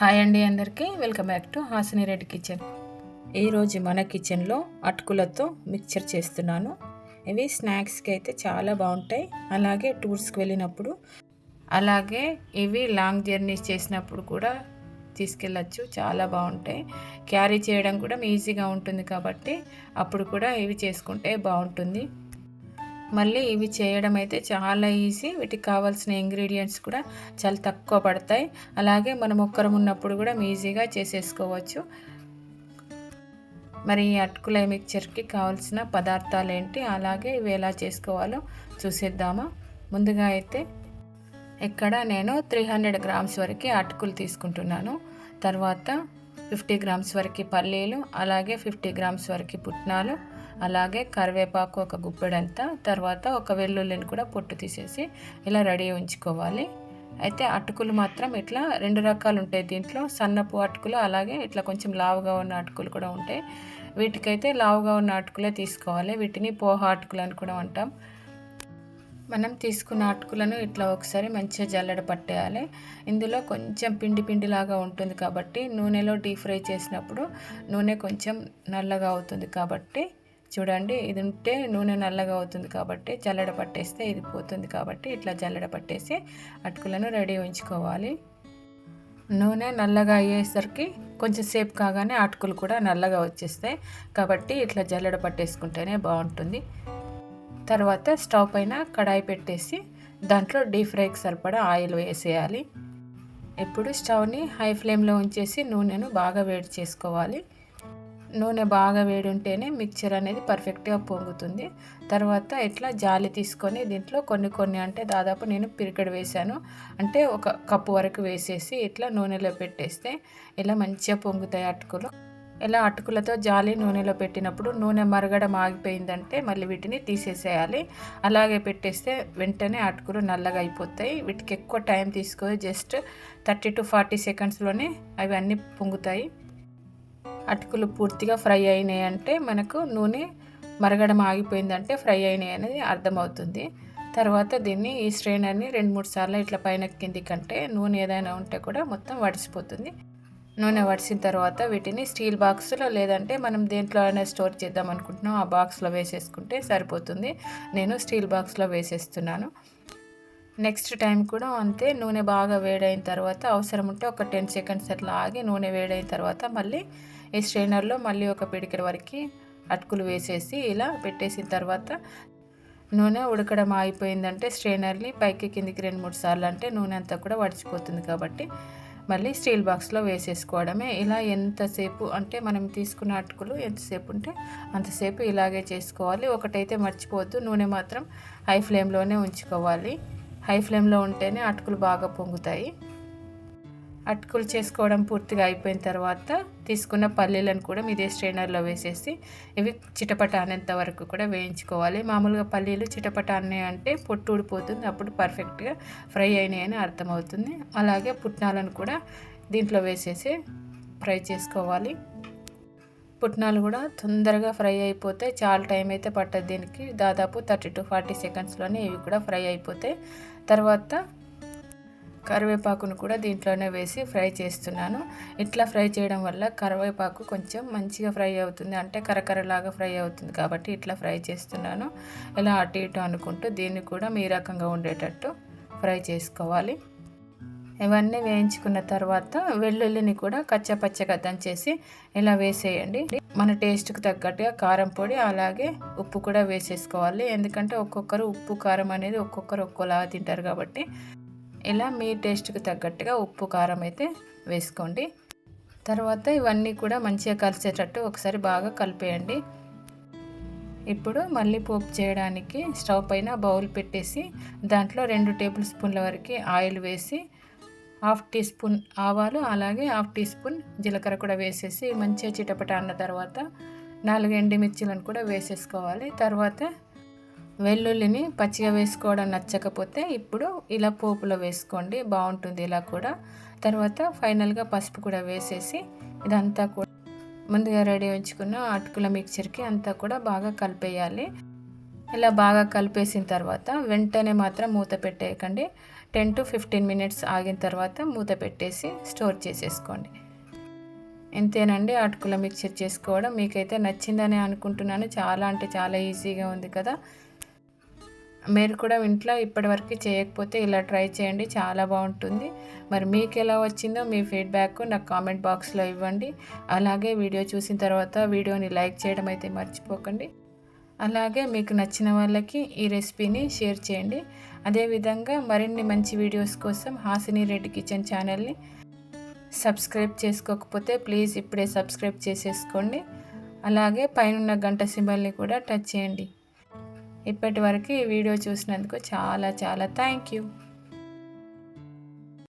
Hi అండి అందరికీ. Welcome back to Hasini Reddy kitchen. ఈరోజు మన కిచెన్లో అటుకులతో మిక్చర్ చేస్తున్నాను. ఇవి స్నాక్స్కి అయితే చాలా బాగుంటాయి. అలాగే టూర్స్కి వెళ్ళినప్పుడు అలాగే ఇవి లాంగ్ జర్నీస్ చేసినప్పుడు కూడా తీసుకెళ్ళచ్చు. చాలా బాగుంటాయి. క్యారీ చేయడం కూడా ఈజీగా ఉంటుంది కాబట్టి అప్పుడు కూడా ఇవి చేసుకుంటే బాగుంటుంది. మళ్ళీ ఇవి చేయడం అయితే చాలా ఈజీ. వీటికి కావాల్సిన ఇంగ్రీడియంట్స్ కూడా చాలా తక్కువ పడతాయి. అలాగే మనం ఒక్కరం ఉన్నప్పుడు కూడా ఈజీగా చేసేసుకోవచ్చు. మరి ఈ అటుకుల మిక్చర్కి కావాల్సిన పదార్థాలు ఏంటి అలాగే ఇవి ఎలా చేసుకోవాలో చూసేద్దామా? ముందుగా అయితే ఇక్కడ నేను త్రీ హండ్రెడ్ గ్రామ్స్ వరకు అటుకులు తీసుకుంటున్నాను. తర్వాత ఫిఫ్టీ గ్రామ్స్ వరకు పల్లీలు అలాగే ఫిఫ్టీ గ్రామ్స్ వరకు పుట్నాలు అలాగే కరివేపాకు ఒక గుప్పెడంతా తర్వాత ఒక వెల్లుల్లిని కూడా పొట్టు తీసేసి ఇలా రెడీ ఉంచుకోవాలి. అయితే అటుకులు మాత్రం ఇట్లా రెండు రకాలు ఉంటాయి దీంట్లో. సన్నపు అటుకులు అలాగే ఇట్లా కొంచెం లావుగా ఉన్న అటుకులు కూడా ఉంటాయి. వీటికైతే లావుగా ఉన్న అటుకులే తీసుకోవాలి. వీటిని పోహ అటుకులు అని కూడా అంటాం. మనం తీసుకున్న అటుకులను ఇట్లా ఒకసారి మంచిగా జల్లడ పట్టేయాలి. ఇందులో కొంచెం పిండి పిండిలాగా ఉంటుంది కాబట్టి నూనెలో డీప్ ఫ్రై చేసినప్పుడు నూనె కొంచెం నల్లగా అవుతుంది కాబట్టి చూడండి ఇది ఉంటే నూనె నల్లగా అవుతుంది కాబట్టి జల్లడ పట్టేస్తే ఇది పోతుంది కాబట్టి ఇట్లా జల్లడ పట్టేసి అటుకులను రెడీ ఉంచుకోవాలి. నూనె నల్లగా అయ్యేసరికి కొంచెం సేపు కాగానే అటుకులు కూడా నల్లగా వచ్చేస్తాయి కాబట్టి ఇట్లా జల్లడ పట్టేసుకుంటేనే బాగుంటుంది. తర్వాత స్టవ్ పైన కడాయి పెట్టేసి దాంట్లో డీప్ ఫ్రైకి సరిపడా ఆయిల్ వేసేయాలి. ఇప్పుడు స్టవ్ని హై ఫ్లేమ్లో ఉంచేసి నూనెను బాగా వేడి చేసుకోవాలి. నూనె బాగా వేడి ఉంటేనే మిక్చర్ అనేది పర్ఫెక్ట్గా పొంగుతుంది. తర్వాత ఇట్లా జాలి తీసుకొని దీంట్లో కొన్ని కొన్ని అంటే దాదాపు నేను పిరికడు వేసాను అంటే ఒక కప్పు వరకు వేసేసి ఇట్లా నూనెలో పెట్టేస్తే ఇలా మంచిగా పొంగుతాయి అటుకులు. ఇలా అటుకులతో జాలి నూనెలో పెట్టినప్పుడు నూనె మరగడం ఆగిపోయిందంటే మళ్ళీ వీటిని తీసేసేయాలి. అలాగే పెట్టేస్తే వెంటనే అటుకులు నల్లగా అయిపోతాయి. వీటికి ఎక్కువ టైం తీసుకొని జస్ట్ థర్టీ టు ఫార్టీ సెకండ్స్లోనే అవి అన్నీ పొంగుతాయి. అటుకులు పూర్తిగా ఫ్రై అయినాయి అంటే మనకు నూనె మరగడం ఆగిపోయిందంటే ఫ్రై అయినాయి అనేది అర్థమవుతుంది. తర్వాత దీన్ని ఈ స్ట్రైనర్ని రెండు మూడు సార్లు ఇట్లా పైన కింది కంటే నూనె ఏదైనా ఉంటే కూడా మొత్తం వడిసిపోతుంది. నూనె వడిసిన తర్వాత వీటిని స్టీల్ బాక్స్లో లేదంటే మనం దేంట్లో అయినా స్టోర్ చేద్దాం అనుకుంటున్నాం ఆ బాక్స్లో వేసేసుకుంటే సరిపోతుంది. నేను స్టీల్ బాక్స్లో వేసేస్తున్నాను. నెక్స్ట్ టైం కూడా అంతే నూనె బాగా వేడైన తర్వాత అవసరం ఉంటే ఒక టెన్ సెకండ్స్ అట్లా ఆగి నూనె వేడైన తర్వాత మళ్ళీ ఈ స్ట్రైనర్లో మళ్ళీ ఒక పిడికిల వరకు అటుకులు వేసేసి ఇలా పెట్టేసిన తర్వాత నూనె ఉడకడం ఆగిపోయిందంటే స్ట్రైనర్ని పైకి కిందికి రెండు మూడు సార్లు అంటే నూనె అంతా కూడా వడిచిపోతుంది కాబట్టి మళ్ళీ స్టీల్ బాక్స్లో వేసేసుకోవడమే. ఇలా ఎంతసేపు అంటే మనం తీసుకున్న అటుకులు ఎంతసేపు ఉంటే అంతసేపు ఇలాగే చేసుకోవాలి. ఒకటైతే మర్చిపోవద్దు. నూనె మాత్రం హై ఫ్లేమ్లోనే ఉంచుకోవాలి. హై ఫ్లేమ్లో ఉంటేనే అటుకులు బాగా పొంగుతాయి. అటుకులు చేసుకోవడం పూర్తిగా అయిపోయిన తర్వాత తీసుకున్న పల్లీలను కూడా ఇదే స్ట్రైనర్లో వేసేసి ఇవి చిటపట అనేంత వరకు కూడా వేయించుకోవాలి. మామూలుగా పల్లీలు చిటపట అన్నాయి అంటే పొట్టు ఊడిపోతుంది అప్పుడు పర్ఫెక్ట్గా ఫ్రై అయినాయని అర్థమవుతుంది. అలాగే పుట్నాలను కూడా దీంట్లో వేసేసి ఫ్రై చేసుకోవాలి. పుట్నాలు కూడా తొందరగా ఫ్రై అయిపోతే చాలా టైం అయితే పట్టదు దీనికి. దాదాపు థర్టీ టు ఫార్టీ సెకండ్స్లోనే ఇవి కూడా ఫ్రై అయిపోతాయి. తర్వాత కరివేపాకును కూడా దీంట్లోనే వేసి ఫ్రై చేస్తున్నాను. ఇట్లా ఫ్రై చేయడం వల్ల కరివేపాకు కొంచెం మంచిగా ఫ్రై అవుతుంది. అంటే కరకరలాగా ఫ్రై అవుతుంది కాబట్టి ఇట్లా ఫ్రై చేస్తున్నాను. ఇలా అటు ఇటు అనుకుంటూ దీన్ని కూడా మీ రకంగా ఉండేటట్టు ఫ్రై చేసుకోవాలి. ఇవన్నీ వేయించుకున్న తర్వాత వెల్లుల్లిని కూడా కచ్చపచ్చగా దంచేసి ఇలా వేసేయండి. మన టేస్ట్కి తగ్గట్టుగా కారం పొడి అలాగే ఉప్పు కూడా వేసేసుకోవాలి. ఎందుకంటే ఒక్కొక్కరు ఉప్పు కారం అనేది ఒక్కొక్కరు ఒక్కోలాగా తింటారు కాబట్టి ఇలా మీ టేస్ట్కి తగ్గట్టుగా ఉప్పు కారం అయితే వేసుకోండి. తర్వాత ఇవన్నీ కూడా మంచిగా కలిసేటట్టు ఒకసారి బాగా కలిపేయండి. ఇప్పుడు మళ్ళీ పోపు చేయడానికి స్టవ్ పైన బౌల్ పెట్టేసి దాంట్లో రెండు టేబుల్ స్పూన్ల వరకు ఆయిల్ వేసి హాఫ్ టీ స్పూన్ ఆవాలు అలాగే హాఫ్ టీ స్పూన్ జీలకర్ర కూడా వేసేసి మంచిగా చిటపట అన్న తర్వాత నాలుగు ఎండిమిర్చిలను కూడా వేసేసుకోవాలి. తర్వాత వెల్లుల్లిని పచ్చిగా వేసుకోవడం నచ్చకపోతే ఇప్పుడు ఇలా పోపులో వేసుకోండి బాగుంటుంది ఇలా కూడా. తర్వాత ఫైనల్గా పసుపు కూడా వేసేసి ఇదంతా కూడా ముందుగా రెడీ ఉంచుకున్న అటుకుల మిక్చర్కి అంతా కూడా బాగా కలిపేయాలి. ఇలా బాగా కలిపేసిన తర్వాత వెంటనే మాత్రం మూత పెట్టేయకండి. టెన్ టు ఫిఫ్టీన్ మినిట్స్ ఆగిన తర్వాత మూత పెట్టేసి స్టోర్ చేసేసుకోండి. ఎంతేనండి అటుకుల మిక్చర్ చేసుకోవడం. మీకైతే నచ్చిందని అనుకుంటున్నాను. చాలా అంటే చాలా ఈజీగా ఉంది కదా. మీరు కూడా ఇంట్లో ఇప్పటివరకు చేయకపోతే ఇలా ట్రై చేయండి చాలా బాగుంటుంది. మరి మీకు ఎలా వచ్చిందో మీ ఫీడ్బ్యాక్ నాకు కామెంట్ బాక్స్లో ఇవ్వండి. అలాగే వీడియో చూసిన తర్వాత వీడియోని లైక్ చేయడం అయితే మర్చిపోకండి. అలాగే మీకు నచ్చిన వాళ్ళకి ఈ రెసిపీని షేర్ చేయండి. అదేవిధంగా మరిన్ని మంచి వీడియోస్ కోసం హాసిని రెడ్డి కిచెన్ ఛానల్ని సబ్స్క్రైబ్ చేసుకోకపోతే ప్లీజ్ ఇప్పుడే సబ్స్క్రైబ్ చేసేసుకోండి. అలాగే పైనున్న గంట సింబల్ని కూడా టచ్ చేయండి. ఇప్పటి వరకు ఈ వీడియో చూసినందుకు చాలా చాలా థ్యాంక్ యూ.